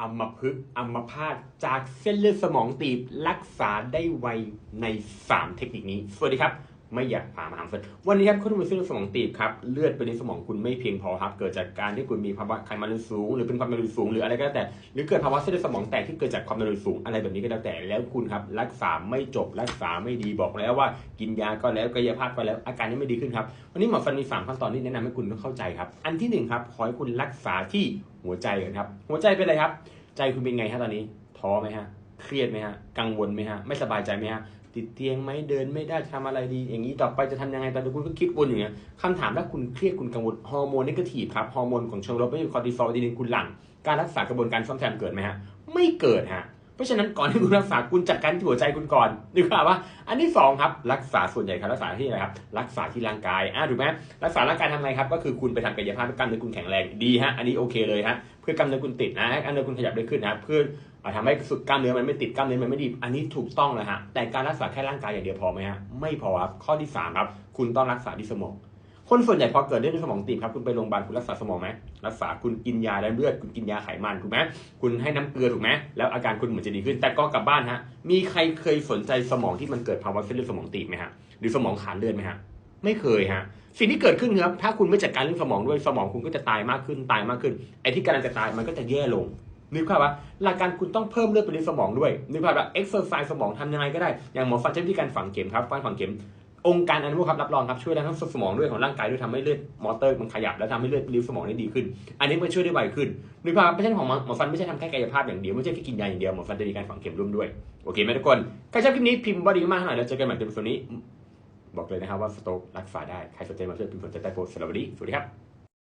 อัมพฤกษ์อัมพาตจากเส้นเลือดสมองตีบรักษาได้ไวใน 3 เทคนิคนี้ สวัสดีครับ ไม่อยากพามาหาเฟิร์นวันนี้ครับคุณเป็นเส้นสมองตีบครับเลือดไปในสมองคุณไม่เพียงพอครับ เกิดจากการที่คุณมีภาวะไขมันสูง หรือเป็นความดันสูงหรืออะไรก็แล้วแต่ หรือเกิดภาวะเส้นสมองแตกที่เกิดจากความดันสูง อะไรแบบนี้ก็แล้วแต่แล้วคุณครับรักษาไม่จบรักษาไม่ดีบอกแล้วว่ากินยาก็แล้วกายภาพก็แล้วอาการยังไม่ดีขึ้นครับวันนี้หมอฟันมีสามขั้นตอนที่แนะนำให้คุณต้องเข้าใจครับ อันที่หนึ่งครับขอให้คุณรักษาที่หัวใจก่อนครับหัวใจเป็นอะไรครับ ใจคุณเป็นไงฮะตอนนี้ท้อไหมฮะเครียดไหมฮะ กังวลไหมฮะ ไม่สบายใจไหมฮะ ติดเตียงไหมเดินไม่ได้จะทำอะไรดี อย่างนี้ต่อไปจะทำยังไงตอนนี้คุณก็คิดวนอยู่เนี่ยคำถามถ้าคุณเครียดคุณกังวลฮอร์โมนนิเกทีฟครับฮอร์โมนของเชิงลบไม่ใช่คอร์ติซอลดีนินคุณหลั่งการรักษากระบวนการซ่อมแซมเกิดไหมฮะไม่เกิดฮะ เพราะฉะนั้นก่อนที่คุณรักษาคุณจัดการที่หัวใจคุณก่อนดีกว่าว่าอันที่สองครับรักษาส่วนใหญ่ครับรักษาที่อะไรครับรักษาที่ร่างกายอ่าถูกไหมรักษาร่างกายทำไงครับก็คือคุณไปทำกายภาพกล้ามเนื้อคุณแข็งแรงดีฮะอันนี้โอเคเลยฮะเพื่อกล้ามเนื้อคุณติดนะกล้ามเนื้อคุณขยับได้ขึ้นนะเพื่ออ่าทำให้สุดกล้ามเนื้อมันไม่ติดกล้ามเนื้อมันไม่ดีอันนี้ถูกต้องเลยฮะแต่การรักษาแค่ร่างกายอย่างเดียวพอไหมฮะไม่พอครับข้อที่สามครับคุณต้องรักษาที่สมอง คนส่วนใหญ่พอเกิดเรื่องสมองตีบครับคุณไปโรงพยาบาลคุณรักษาสมองไหมรักษาคุณกินยาได้เลือดคุณกินยาไขมันถูกไหมคุณให้น้ำเกลือถูกไหมแล้วอาการคุณเหมือนจะดีขึ้น แต่ก็กลับบ้านฮะมีใครเคยสนใจสมองที่มันเกิดภาวะเส้นเลือดสมองตีบไหมฮะหรือสมองขาดเลือดไหมฮะไม่เคยฮะสิ่งที่เกิดขึ้นครับถ้าคุณไม่จัดการเรื่องสมองด้วยสมองคุณก็จะตายมากขึ้นตายมากขึ้นไอ้ที่กำลังจะตายมันก็จะแย่ลงนึกภาพว่าหลักการคุณต้องเพิ่มเลือดไปในสมองด้วยนึกภาพว่าเอ็กซ์เซอร์ไซส์สมองทำยังไงก็ได้อย่างหมอฟันใช้วิธีการฝังเข็มครับฟันฝังเข็ม องค์การอนุโมครับรับรองครับช่วยทั้งสมองด้วยของร่างกายด้วยทำให้เลือดมอเตอร์มันขยับแล้วทำให้เลือดไปเลี้ยวสมองได้ดีขึ้น อันนี้มันช่วยได้ไวขึ้นนึกภาพไม่ใช่ของหมอฟันไม่ใช่ทำแค่กายภาพอย่างเดียวไม่ใช่แค่กินยาอย่างเดียวหมอฟันจะมีการฝังเข็มร่วมด้วยโอเคไหมทุกคนใครชอบคลิปนี้พิมพ์บอดี้มากหน่อยแล้วเจอกันใหม่ในวันนี้ บอกเลยนะครับว่าสโตกรักษาได้ใครสนใจมาช่วยพิมพ์สนใจใต้โพสต์สวัสดีสวัสดีครับ